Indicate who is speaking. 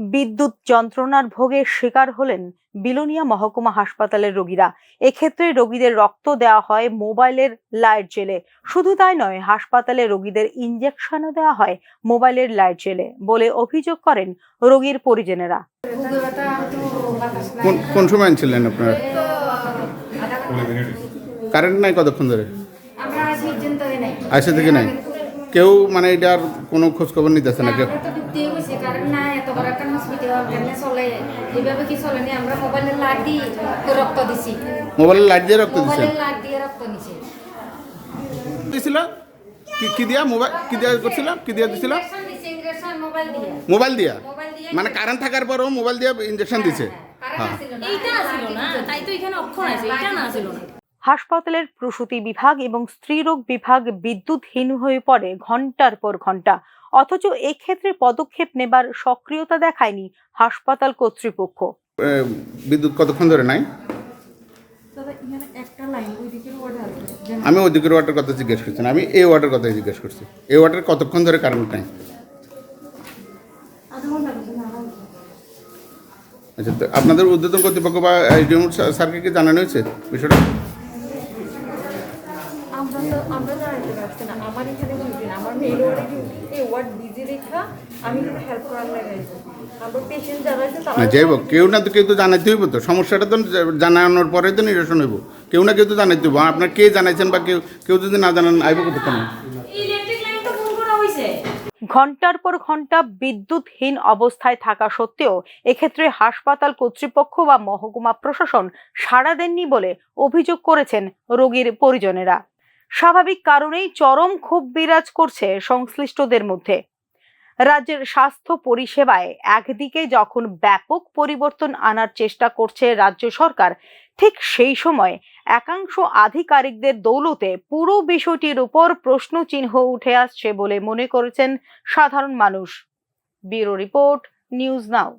Speaker 1: বিদ্যুৎ যন্ত্রণার ভোগের শিকার হলেন বিলোনিয়া মহকুমা হাসপাতালের রোগীরা। এক্ষেত্রে রোগীদের রক্ত দেওয়া হয় মোবাইলের লাইট জেলে। শুধু তাই নয় হাসপাতালে রোগীদের ইঞ্জেকশনও দেওয়া হয় মোবাইলের লাইট জেলে বলে অভিযোগ করেন রোগীর পরিজনেরা।
Speaker 2: কোন সময় ছিলেন আপনারা? কারেন্ট নাই কতক্ষণ ধরে? আসে থেকে নাই। কেউ মানে এটার কোনো খোঁজ খবর নিতেছে না কেউ
Speaker 3: আমরা তো ঢুকতেই গেছি কারণ না এত বড় একটা হসপিটাল কেমনে চলে? এইভাবে কি চলে নি? আমরা মোবাইলের লাইট দিয়ে রক্ত দিছি।
Speaker 2: মোবাইলের লাইট দিয়ে রক্ত দিচ্ছেন
Speaker 3: মোবাইলের লাইট দিয়ে রক্ত নিছি।
Speaker 2: দিছিল? কি কি দিয়া মোবাইল কি দিয়া করছিল? কি দিয়া দিছিল?
Speaker 3: ইনজেকশন দিছি ইনজেকশন মোবাইল দিয়ে।
Speaker 2: মোবাইল দিয়া? মানে কারেন্ট থাকার পরও মোবাইল দিয়ে ইঞ্জেকশন দিছে? হ্যাঁ
Speaker 4: এইটা আসিল না। তাই তো এখানে অক্ষর আছে। এটা না আসিল না।
Speaker 1: হাসপাতালের প্রসূতি বিভাগ এবং স্ত্রীরোগ বিভাগ বিদ্যুৎহীন হয়ে পড়ে ঘণ্টার পর ঘণ্টা। অথচ এক্ষেত্রে পদক্ষেপ নেবার সক্রিয়তা দেখায়নি হাসপাতাল কর্তৃপক্ষ।
Speaker 2: বিদ্যুৎ কতক্ষণ ধরে নাই? আমি ওদিকের ওয়াটার কথা জিজ্ঞেস করছি না, আমি এই ওয়াটার কথা জিজ্ঞেস করছি। এই ওয়াটার কতক্ষণ ধরে কারেন্ট নাই? আচ্ছা তো আপনাদের উদ্বোধন কর্তৃপক্ষ বা এসডিএম স্যারকে কি জানানো হয়েছে বিষয়টা?
Speaker 5: আমরা তো আমরা জানাতে পারছি না। আমার এখানে ডিউটি না আমার মেয়ের ওয়ার্ডে ডিউটি এই ওয়ার্ড বিজি রেখা আমি কিন্তু হেল্প করার লাগাইছি আমরা পেশেন্ট যারা আছে তারা
Speaker 2: যাই কেউ না তো কেউ তো জানাইতে হইব তো। সমস্যাটা তো জানানোর পরে তো নিরসন হইব। কেউ না কেউ তো জানাইতে হইব। আপনার কে জানাইছেন বা কেউ কেউ যদি না জানান আইব কতক্ষণ?
Speaker 4: ইলেকট্রিক লাইন তো ফোন করা হয়েছে
Speaker 1: ঘণ্টার পর ঘণ্টা বিদ্যুৎহীন অবস্থায় থাকা সত্ত্বেও এক্ষেত্রে হাসপাতাল কর্তৃপক্ষ বা মহকুমা প্রশাসন সাড়া দেননি বলে অভিযোগ করেছেন রোগীর পরিজনেরা। স্বাভাবিক কারণেই চরম ক্ষোভ বিরাজ করছে সংশ্লিষ্টদের মধ্যে। রাজ্যের স্বাস্থ্য পরিষেবায় একদিকে যখন ব্যাপক পরিবর্তন আনার চেষ্টা করছে রাজ্য সরকার, ঠিক সেই সময় একাংশ আধিকারিকদের দৌলতে পুরো বিষয়টির উপর প্রশ্নচিহ্ন উঠে আসছে বলে মনে করেছেন সাধারণ মানুষ। Bureau report, news now.